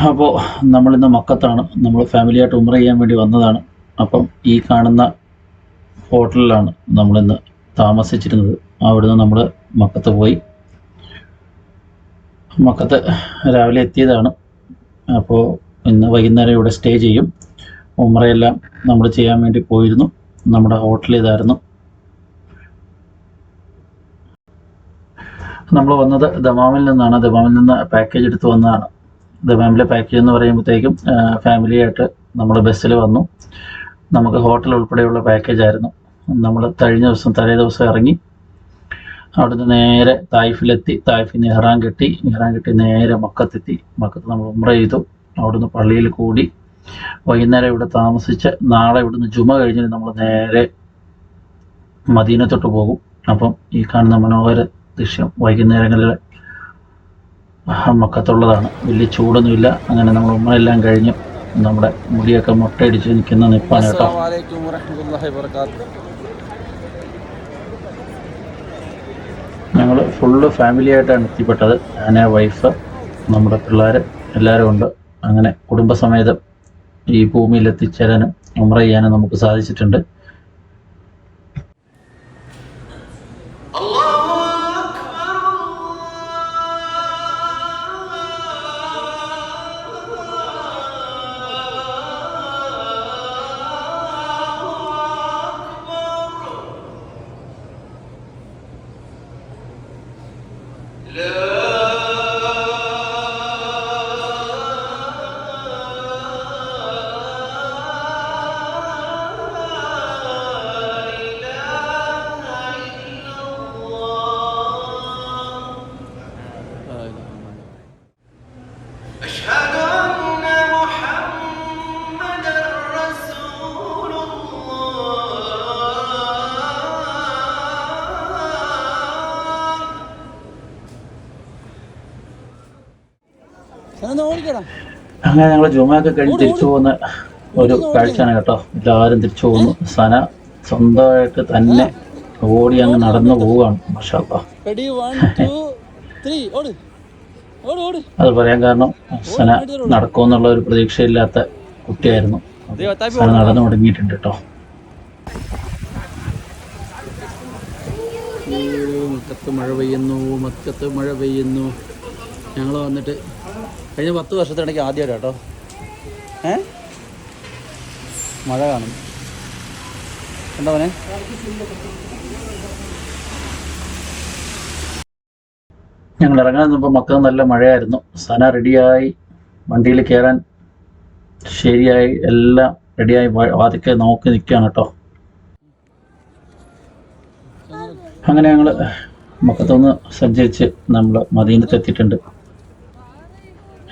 അപ്പോൾ നമ്മളിന്ന് മക്കത്താണ്. നമ്മൾ ഫാമിലിയായിട്ട് ഉമ്ര ചെയ്യാൻ വേണ്ടി വന്നതാണ്. അപ്പം ഈ കാണുന്ന ഹോട്ടലിലാണ് നമ്മളിന്ന് താമസിച്ചിരുന്നത്. അവിടുന്ന് നമ്മൾ മക്കത്ത് പോയി. മക്കത്ത് രാവിലെ എത്തിയതാണ്. അപ്പോൾ ഇന്ന് വൈകുന്നേരം ഇവിടെ സ്റ്റേ ചെയ്യും. ഉമ്രയെല്ലാം നമ്മൾ ചെയ്യാൻ വേണ്ടി പോയിരുന്നു. നമ്മുടെ ഹോട്ടൽ ഇതായിരുന്നു. നമ്മൾ വന്നത് ദമാമിൽ നിന്നാണ്. ദമാമിൽ നിന്ന് പാക്കേജ് എടുത്ത് വന്നതാണ്. ദമാമിലെ പാക്കേജ് എന്ന് പറയുമ്പോഴത്തേക്കും ഫാമിലിയായിട്ട് നമ്മൾ ബസ്സിൽ വന്നു. നമുക്ക് ഹോട്ടൽ ഉൾപ്പെടെയുള്ള പാക്കേജ് ആയിരുന്നു. നമ്മൾ കഴിഞ്ഞ ദിവസം തലേ ദിവസം ഇറങ്ങി. അവിടുന്ന് നേരെ തായ്ഫിലെത്തി. തായ്ഫിൽ നിന്ന് ഇഹ്റാൻ കെട്ടി. ഇഹ്റാൻ കെട്ടി നേരെ മക്കത്തെത്തി. മക്കത്ത് നമ്മൾ ഉമ്ര ചെയ്തു. അവിടുന്ന് പള്ളിയിൽ കൂടി. വൈകുന്നേരം ഇവിടെ താമസിച്ച് നാളെ ഇവിടുന്ന് ജുമ കഴിഞ്ഞ് നമ്മൾ നേരെ മദീനത്തോട്ട് പോകും. അപ്പം ഈ കാണുന്ന മനോഹര ദൃശ്യം വൈകുന്നേരങ്ങളിൽ മക്കത്തുള്ളതാണ് വലിയ ചൂടൊന്നുമില്ല. അങ്ങനെ നമ്മൾ ഉമ്മയെല്ലാം കഴിഞ്ഞ് നമ്മുടെ മുടിയൊക്കെ മുട്ടയടിച്ച് നിൽക്കുന്ന നിപ്പാണ് കേട്ടോ. ഞങ്ങൾ ഫുള്ള് ഫാമിലി ആയിട്ടാണ് എത്തിപ്പെട്ടത്. ഞാൻ വൈഫ് നമ്മുടെ പിള്ളേർ എല്ലാവരും ഉണ്ട്. അങ്ങനെ കുടുംബസമേതം ഈ ഭൂമിയിൽ എത്തിച്ചേരാനും ഉമ്ര ചെയ്യാനും നമുക്ക് സാധിച്ചിട്ടുണ്ട്. അങ്ങനെ ഞങ്ങൾ ജുമയൊക്കെ കഴിഞ്ഞ് തിരിച്ചു പോകുന്ന ഒരു കാഴ്ചയാണ് കേട്ടോ. എല്ലാവരും തിരിച്ചു പോകുന്നു. സന സ്വന്തമായിട്ട് തന്നെ ഓടി അങ്ങ് നടന്നു പോവുകയാണ്. അത് പറയാൻ കാരണം സന നടക്കുമെന്നുള്ള ഒരു പ്രതീക്ഷയില്ലാത്ത കുട്ടിയായിരുന്നു. സന നടന്നു തുടങ്ങിയിട്ടുണ്ട് കേട്ടോ. മുറ്റത്ത് മഴ പെയ്യുന്നു മറ്റത്ത് മഴ പെയ്യുന്നു. ഞങ്ങൾ വന്നിട്ട് കഴിഞ്ഞ പത്ത് വർഷത്തിനിടയ്ക്ക് ആദ്യമായിട്ട് കേട്ടോ. ഏ? മഴ കാണും. കണ്ടവനെ ഞങ്ങൾ ഇറങ്ങാൻ നിന്നപ്പോൾ മക്കൾ നല്ല മഴയായിരുന്നു. സന റെഡിയായി. വണ്ടിയിൽ കയറാൻ ശരിയായി. എല്ലാം റെഡിയായി. വാതിക്കെ നോക്കി നിൽക്കുകയാണ് കേട്ടോ. അങ്ങനെ ഞങ്ങൾ മക്കത്തൊന്ന് സഞ്ചരിച്ച് നമ്മൾ മദീനത്ത് എത്തിയിട്ടുണ്ട്.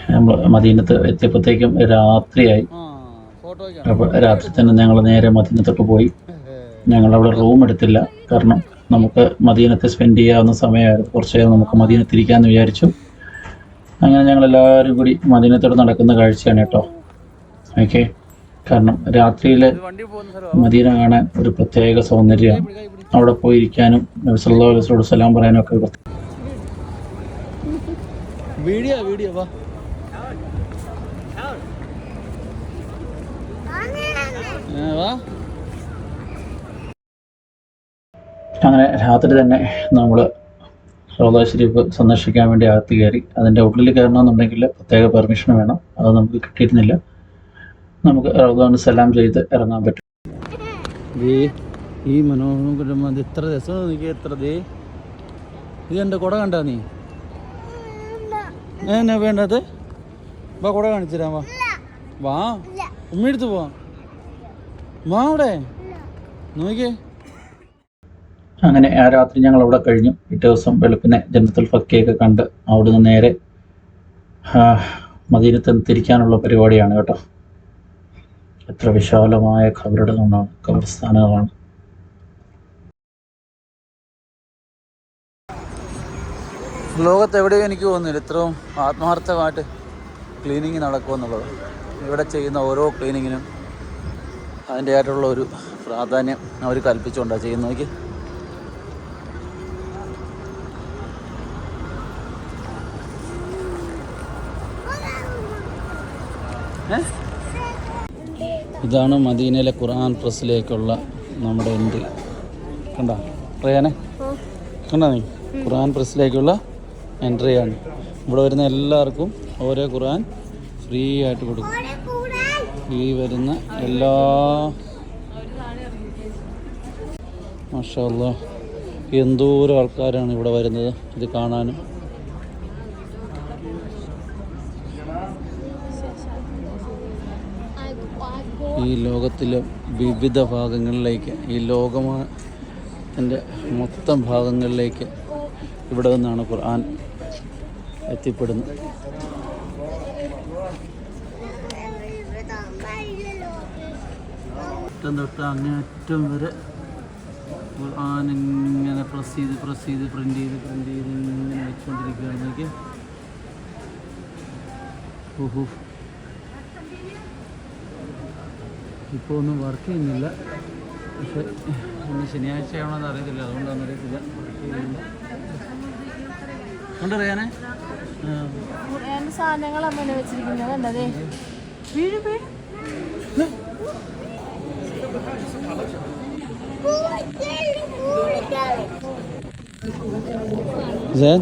നമ്മൾ മദീനത്ത് എത്തിയപ്പോഴത്തേക്കും രാത്രിയായി. അപ്പോൾ രാത്രി തന്നെ ഞങ്ങൾ നേരെ മദീനത്തോട്ട് പോയി. ഞങ്ങൾ അവിടെ റൂം എടുത്തില്ല. കാരണം നമുക്ക് മദീനത്ത് സ്പെൻഡ് ചെയ്യാവുന്ന സമയമായിരുന്നു. കുറച്ച് നേരം നമുക്ക് മദീനത്തിരിക്കാമെന്ന് വിചാരിച്ചു. അങ്ങനെ ഞങ്ങൾ എല്ലാവരും കൂടി മദീനത്തോട് നടക്കുന്ന കാഴ്ചയാണ് കേട്ടോ. ഓക്കെ. കാരണം രാത്രിയിൽ മദീന കാണാൻ ഒരു പ്രത്യേക സൗന്ദര്യമാണ് അവിടെ പോയിരിക്കാനും നബി സല്ലല്ലാഹു അലൈഹി സലാം പറയാനും ഒക്കെ വീഡിയോ വീഡിയോ വാ ഏ, വാ അങ്ങനെ രാത്രി തന്നെ നമ്മൾ റോദാ ഷരീഫ് സന്ദർശിക്കാൻ വേണ്ടി അകത്ത് കയറി. അതിന്റെ ഉള്ളിൽ കയറണമെന്നുണ്ടെങ്കിൽ പ്രത്യേക പെർമിഷൻ വേണം. അത് നമുക്ക് കിട്ടിയിരുന്നില്ല. നമുക്ക് റോദാണ് സലാം ചെയ്ത് ഇറങ്ങാൻ പറ്റും. ഈ മനോഹരം അത് എത്ര രസം എനിക്ക് എത്ര ദേ. ഇത് എന്റെ കുട കണ്ടാ നീ? ഏ, എന്നാ വേണ്ടത്? വാ കുട കാണിച്ചു തരാം വാ. വാ. ഉമ്മയെടുത്ത് പോവാ. വാ അവിടെ. നോക്കിയേ. അങ്ങനെ ആ രാത്രി ഞങ്ങൾ അവിടെ കഴിഞ്ഞു. പിറ്റേ ദിവസം വെളുപ്പിനെ ജനത്തിൽ ഫക്കയൊക്കെ കണ്ട് അവിടുന്ന് നേരെ മദീനത്ത് തിരിക്കാനുള്ള പരിപാടിയാണ് കേട്ടോ. എത്ര വിശാലമായ ഖബറിടങ്ങളാണ് ഖബർസ്ഥാനങ്ങളാണ് ലോകത്ത് എവിടെയും എനിക്ക് തോന്നുന്നില്ല ഇത്രയും ആത്മാർത്ഥമായിട്ട് ക്ലീനിങ് നടക്കുമെന്നുള്ളത്. ഇവിടെ ചെയ്യുന്ന ഓരോ ക്ലീനിങ്ങിനും അതിന്റെതായിട്ടുള്ള ഒരു പ്രാധാന്യം അവർ കൽപ്പിച്ചുകൊണ്ടാണ് ചെയ്യുന്നത്. നോക്കി. ഇതാണ് മദീനയിലെ ഖുർആൻ പ്രസ്സിലേക്കുള്ള നമ്മുടെ എൻട്രി കണ്ട? പറയാനേ കണ്ട നീ? ഖുർആൻ പ്രസ്സിലേക്കുള്ള എൻട്രിയാണ് ഇവിടെ വരുന്ന എല്ലാവർക്കും ഓരോ ഖുർആൻ ഫ്രീ ആയിട്ട് കൊടുക്കും. ഈ വരുന്ന എല്ലാ മഷാല്ല എന്തോരം ആൾക്കാരാണ് ഇവിടെ വരുന്നത് ഇത് കാണാനും. ഈ ലോകത്തിലെ വിവിധ ഭാഗങ്ങളിലേക്ക് ഈ ലോകത്തിന്റെ മൊത്തം ഭാഗങ്ങളിലേക്ക് ഇവിടെ നിന്നാണ് ഖുർആൻ എത്തിപ്പെടുന്നത്. അറ്റം തൊട്ട് അങ്ങേറ്റം വരെ ഇങ്ങനെ പ്രസ് ചെയ്ത് പ്രസ് ചെയ്ത് പ്രിന്റ് ചെയ്ത് പ്രിന്റ് ചെയ്ത് ഇങ്ങനെ വെച്ചുകൊണ്ടിരിക്കുകയാണെങ്കിൽ ഓഹോ. ഇപ്പോൾ ഒന്നും വർക്ക് ചെയ്യുന്നില്ല. പക്ഷെ ഇന്ന് ശനിയാഴ്ചയാണോ എന്ന് അറിയത്തില്ല. അതുകൊണ്ടാണ് അറിയത്തില്ല. വർക്ക് ചെയ്യുന്നില്ല. കൊണ്ടറിയാനേ സാധനങ്ങൾ അമ്മേനെ വെച്ചിരിക്കുന്നത്. കണ്ടതേ. വീഴ് വീഴ്. ജേൻ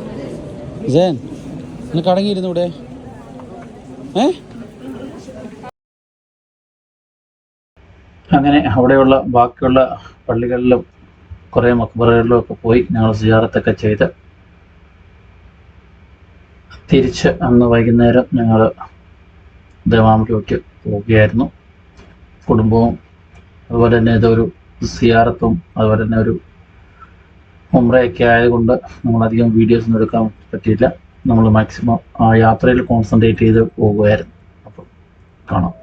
ജേൻ ഇന്ന് കടങ്ങിയിരുന്നു ഇവിടെ? ഏ? അങ്ങനെ അവിടെയുള്ള ബാക്കിയുള്ള പള്ളികളിലും കുറേ മക്ബറകളിലും ഒക്കെ പോയി ഞങ്ങൾ സിയാറത്തൊക്കെ ചെയ്ത് തിരിച്ച് അന്ന് വൈകുന്നേരം ഞങ്ങൾ ദമാമിലേക്ക് പോവുകയായിരുന്നു. കുടുംബവും അതുപോലെ തന്നെ ഇതൊരു സിയാറത്തും അതുപോലെ തന്നെ ഒരു ഉമ്രയൊക്കെ ആയതുകൊണ്ട് നമ്മളധികം വീഡിയോസ് ഒന്നും എടുക്കാൻ പറ്റിയില്ല. നമ്മൾ മാക്സിമം ആ യാത്രയിൽ കോൺസെൻട്രേറ്റ് ചെയ്ത് പോകുമായിരുന്നു അപ്പം കാണാം.